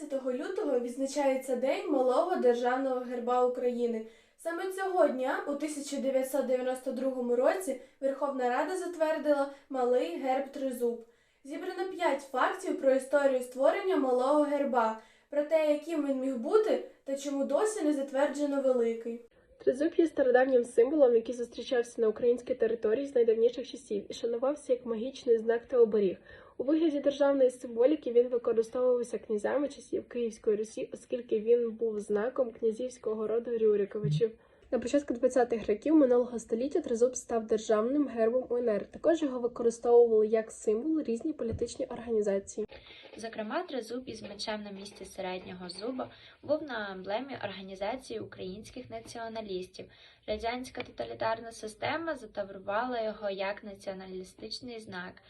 15 лютого відзначається День малого державного герба України. Саме цього дня, у 1992 році, Верховна Рада затвердила малий герб Тризуб. Зібрано 5 фактів про історію створення малого герба, про те, яким він міг бути та чому досі не затверджено великий. Тризуб є стародавнім символом, який зустрічався на українській території з найдавніших часів і шанувався як магічний знак та оберіг. У вигляді державної символіки він використовувався князями часів Київської Русі, оскільки він був знаком князівського роду Рюриковичів. На початку 20-х років минулого століття тризуб став державним гербом УНР. Також його використовували як символ різні політичні організації. Зокрема, тризуб із мечем на місці середнього зуба був на емблемі Організації українських націоналістів. Радянська тоталітарна система затаврувала його як націоналістичний знак,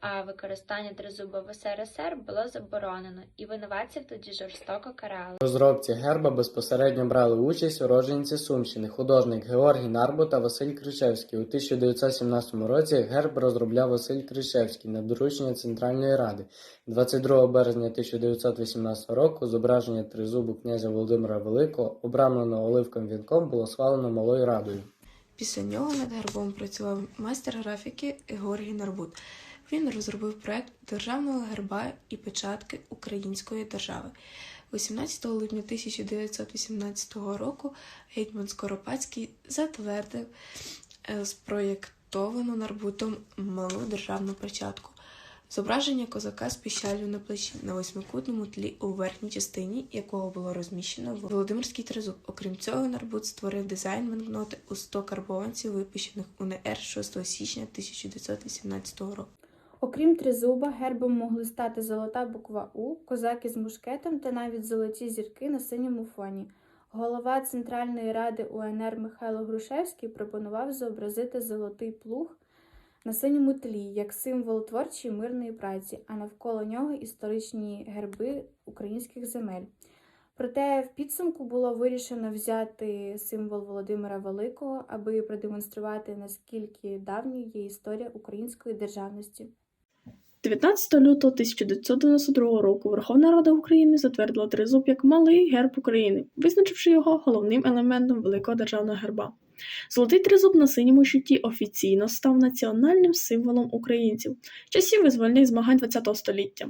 а використання тризуба в СРСР було заборонено, і винуватців тоді жорстоко карали. В розробці герба безпосередньо брали участь уродженці Сумщини, художник Георгій Нарбу та Василь Кричевський. У 1917 році герб розробляв Василь Кричевський на доручення Центральної Ради. 22 березня 1918 року зображення тризубу князя Володимира Великого, обрамленого оливковим вінком, було схвалено малою радою. Після нього над гербом працював майстер графіки Георгій Нарбут. Він розробив проект державного герба і печатки Української держави. 18 липня 1918 року гетьман Скоропадський затвердив е, спроєктовану Нарбутом малу державну печатку. Зображення козака з піщалю на плечі на восьмикутному тлі у верхній частині, якого було розміщено в Володимирський тризуб. Окрім цього, Нарбут створив дизайн банкноти у 100 карбованців, випущених УНР 6 січня 1918 року. Окрім тризуба, гербом могли стати золота буква У, козаки з мушкетом та навіть золоті зірки на синьому фоні. Голова Центральної ради УНР Михайло Грушевський пропонував зобразити золотий плуг на синьому тлі як символ творчої мирної праці, а навколо нього історичні герби українських земель. Проте в підсумку було вирішено взяти символ Володимира Великого, аби продемонструвати, наскільки давньою є історія української державності. 19 лютого 1992 року Верховна Рада України затвердила тризуб як малий герб України, визначивши його головним елементом великого державного герба. Золотий тризуб на синьому щиті офіційно став національним символом українців часів визвольних змагань ХХ століття.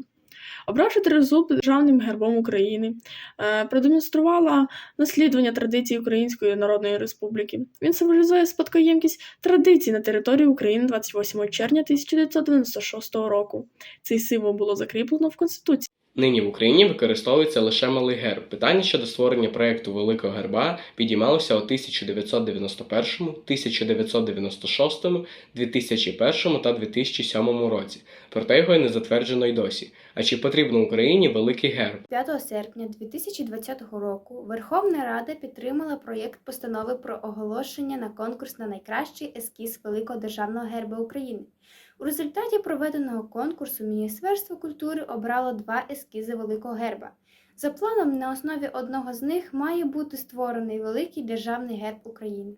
Обравши тризуб державним гербом України, е, продемонструвала наслідування традицій Української Народної Республіки. Він символізує спадкоємкість традицій на території України 28 червня 1996 року. Цей символ було закріплено в Конституції. Нині в Україні використовується лише малий герб. Питання щодо створення проєкту Великого герба підіймалося у 1991, 1996, 2001 та 2007 році. Проте його не затверджено й досі. А чи потрібно Україні великий герб? 5 серпня 2020 року Верховна Рада підтримала проєкт постанови про оголошення на конкурс на найкращий ескіз Великого державного герба України. У результаті проведеного конкурсу Міністерство культури обрало два ескізи Великого герба. За планом, на основі одного з них має бути створений Великий державний герб України.